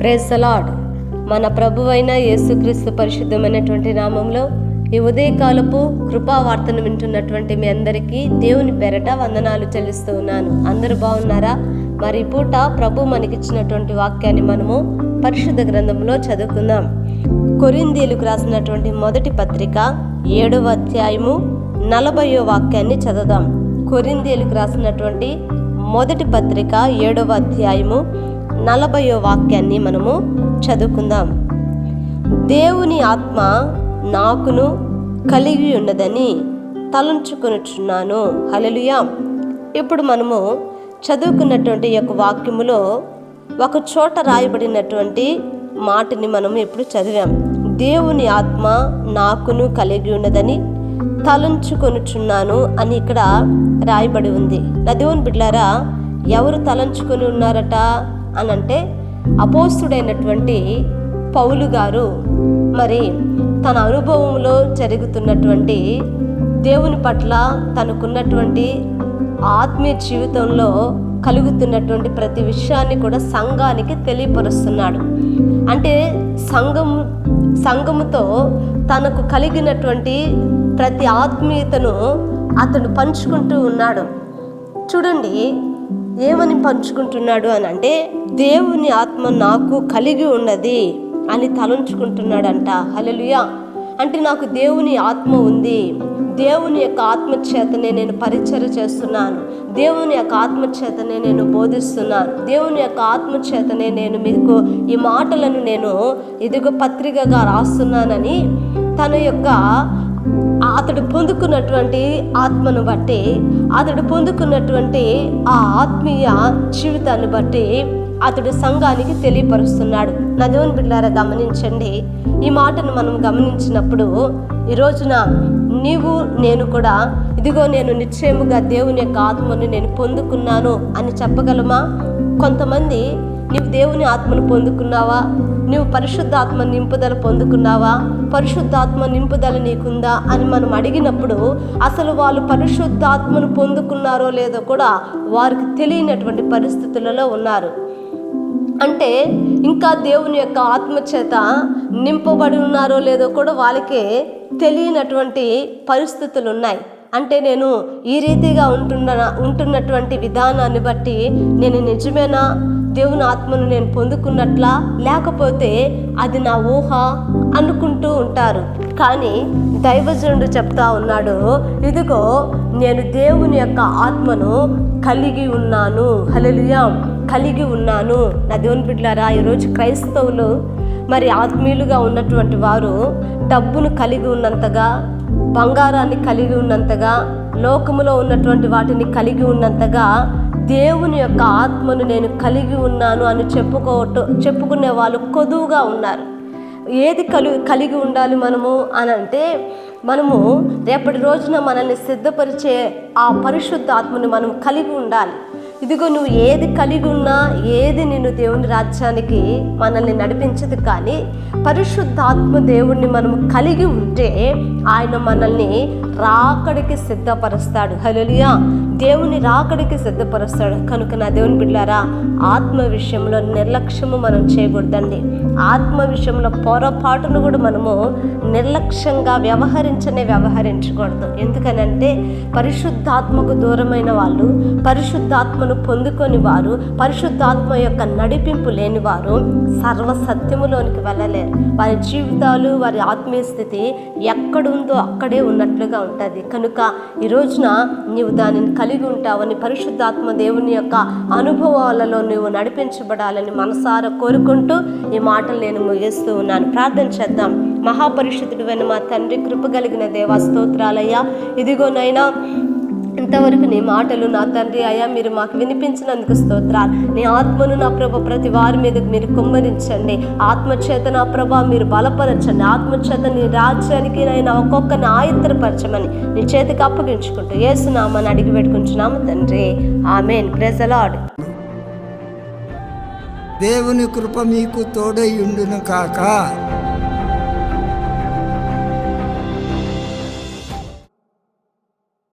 Praise మన ప్రభువైన యేసుక్రీస్తు పరిశుద్ధమైనటువంటి నామంలో ఈ ఉదయకాలపు కృపావార్తను వింటున్నటువంటి మీ అందరికీ దేవుని పెరట వందనాలు చెల్లిస్తూ ఉన్నాను. అందరూ బాగున్నారా? మరి పూట ప్రభు మనకిచ్చినటువంటి వాక్యాన్ని మనము పరిశుద్ధ గ్రంథంలో చదువుకుందాం. కొరిందీలకు రాసినటువంటి మొదటి పత్రిక ఏడవ అధ్యాయము నలభయో వాక్యాన్ని చదువుదాం. కొరిందీలకు రాసినటువంటి మొదటి పత్రిక ఏడవ అధ్యాయము నలభయో వాక్యాన్ని మనము చదువుకుందాం. దేవుని ఆత్మ నాకును కలిగి ఉన్నదని తలంచుకొనుచున్నాను. హలలుయా ఇప్పుడు మనము చదువుకున్నటువంటి యొక్క వాక్యములో ఒక చోట రాయబడినటువంటి మాటని మనం ఇప్పుడు చదివాం. దేవుని ఆత్మ నాకును కలిగి ఉన్నదని తలంచుకొనుచున్నాను అని ఇక్కడ రాయబడి ఉంది. నా దేవుని బిడ్లారా ఎవరు తలంచుకొని ఉన్నారట? అని అంటే అపోస్తుడైనటువంటి పౌలు గారు మరి తన అనుభవంలో జరుగుతున్నటువంటి దేవుని పట్ల తనకున్నటువంటి ఆత్మీయ జీవితంలో కలుగుతున్నటువంటి ప్రతి విషయాన్ని కూడా సంఘానికి తెలియపరుస్తున్నాడు. అంటే సంఘం సంఘముతో తనకు కలిగినటువంటి ప్రతి ఆత్మీయతను అతను పంచుకుంటూ ఉన్నాడు. చూడండి ఏమని పంచుకుంటున్నాడు అని అంటే దేవుని ఆత్మ నాకు కలిగి ఉన్నది అని తలంచుకుంటున్నాడంట. హలలుయా అంటే నాకు దేవుని ఆత్మ ఉంది. దేవుని యొక్క ఆత్మ చేతనే నేను పరిచయ చేస్తున్నాను. దేవుని యొక్క ఆత్మ చేతనే నేను బోధిస్తున్నాను. దేవుని యొక్క ఆత్మచేతనే నేను మీకు ఈ మాటలను నేను ఇదిగో పత్రికగా రాస్తున్నానని తన యొక్క అతడు పొందుకున్నటువంటి ఆత్మను బట్టి అతడు పొందుకున్నటువంటి ఆ ఆత్మీయ జీవితాన్ని బట్టి అతడు సంఘానికి తెలియపరుస్తున్నాడు. నా దేవుని బిడ్డారా గమనించండి. ఈ మాటను మనం గమనించినప్పుడు ఈ రోజున నీవు నేను కూడా ఇదిగో నేను నిశ్చయముగా దేవుని యొక్క ఆత్మను నేను పొందుకున్నాను అని చెప్పగలమా? కొంతమంది నీవు దేవుని ఆత్మను పొందుకున్నావా? నువ్వు పరిశుద్ధాత్మ నింపుదల పొందుకున్నావా? పరిశుద్ధాత్మ నింపుదల నీకుందా అని మనం అడిగినప్పుడు అసలు వాళ్ళు పరిశుద్ధాత్మను పొందుకున్నారో లేదో కూడా వారికి తెలియనటువంటి పరిస్థితులలో ఉన్నారు. అంటే ఇంకా దేవుని యొక్క ఆత్మచేత నింపబడి ఉన్నారో లేదో కూడా వాళ్ళకి తెలియనటువంటి పరిస్థితులు ఉన్నాయి. అంటే నేను ఈ రీతిగా ఉంటున్న ఉంటున్నటువంటి విధానాన్ని బట్టి నేను నిజమేనా? దేవుని ఆత్మను నేను పొందుకున్నట్లా లేకపోతే అది నా ఊహ అనుకుంటూ ఉంటారు. కానీ దైవజనుడు చెప్తా ఉన్నాడు ఇదిగో నేను దేవుని యొక్క ఆత్మను కలిగి ఉన్నాను. హలలియా కలిగి ఉన్నాను. నా దేవుని బిడ్డలారా ఈరోజు క్రైస్తవులు మరి ఆత్మీయులుగా ఉన్నటువంటి వారు డబ్బును కలిగి ఉన్నంతగా బంగారాన్ని కలిగి ఉన్నంతగా లోకములో ఉన్నటువంటి వాటిని కలిగి ఉన్నంతగా దేవుని యొక్క ఆత్మను నేను కలిగి ఉన్నాను అని చెప్పుకోవటం చెప్పుకునే వాళ్ళు కొదువుగా ఉన్నారు. ఏది కలి కలిగి ఉండాలి మనము అని అంటే మనము రేపటి రోజున మనల్ని సిద్ధపరిచే ఆ పరిశుద్ధ ఆత్మని మనం కలిగి ఉండాలి. ఇదిగో నువ్వు ఏది కలిగి ఉన్నా ఏది నిన్ను దేవుని రాజ్యానికి మనల్ని నడిపించదు కానీ పరిశుద్ధాత్మ దేవుణ్ణి మనం కలిగి ఉంటే ఆయన మనల్ని రాకడికి సిద్ధపరుస్తాడు. హలోలియా దేవుని రాకడికి సిద్ధపరుస్తాడు. కనుక నా దేవుని బిడ్డారా ఆత్మ విషయంలో నిర్లక్ష్యము మనం చేయకూడదండి. ఆత్మ విషయంలో పొరపాటును కూడా మనము నిర్లక్ష్యంగా వ్యవహరించనే వ్యవహరించకూడదు. ఎందుకనంటే పరిశుద్ధాత్మకు దూరమైన వాళ్ళు పరిశుద్ధాత్మ ఆత్మను పొందుకొని వారు పరిశుద్ధాత్మ యొక్క నడిపింపు లేని వారు సర్వసత్యములోనికి వెళ్ళలేరు. వారి జీవితాలు వారి ఆత్మీయ స్థితి ఎక్కడుందో అక్కడే ఉన్నట్లుగా ఉంటుంది. కనుక ఈ రోజున నీవు దానిని కలిగి ఉంటావని పరిశుద్ధాత్మ దేవుని యొక్క అనుభవాలలో నువ్వు నడిపించబడాలని మనసారా కోరుకుంటూ ఈ మాటలు నేను ముగిస్తూ ఉన్నాను. ప్రార్థన చేద్దాం. మహాపరిషుద్ధుడు మా తండ్రి కృప కలిగిన దేవా స్తోత్రాలయ్యా. ఇదిగోనైనా ఇంతవరకు నీ మాటలు నా తండ్రి అయ్యా మీరు మాకు వినిపించినందుకు స్తోత్రాలు. నీ ఆత్మను నా ప్రభ ప్రతి వారి మీద మీరు కుమ్మరించండి. ఆత్మచేత నా ప్రభ మీరు బలపరచండి. ఆత్మచేత నీ రాజ్యానికి నైనా ఒక్కొక్కరిని ఆయుత్తరపరచమని నీ చేతికి అప్పగించుకుంటూ ఏసునామని అడిగి పెట్టుకుంటున్నాము తండ్రి. ఆమెన్. ప్రెజలాడ్ దేవుని కృప మీకు తోడై ఉండును కాక.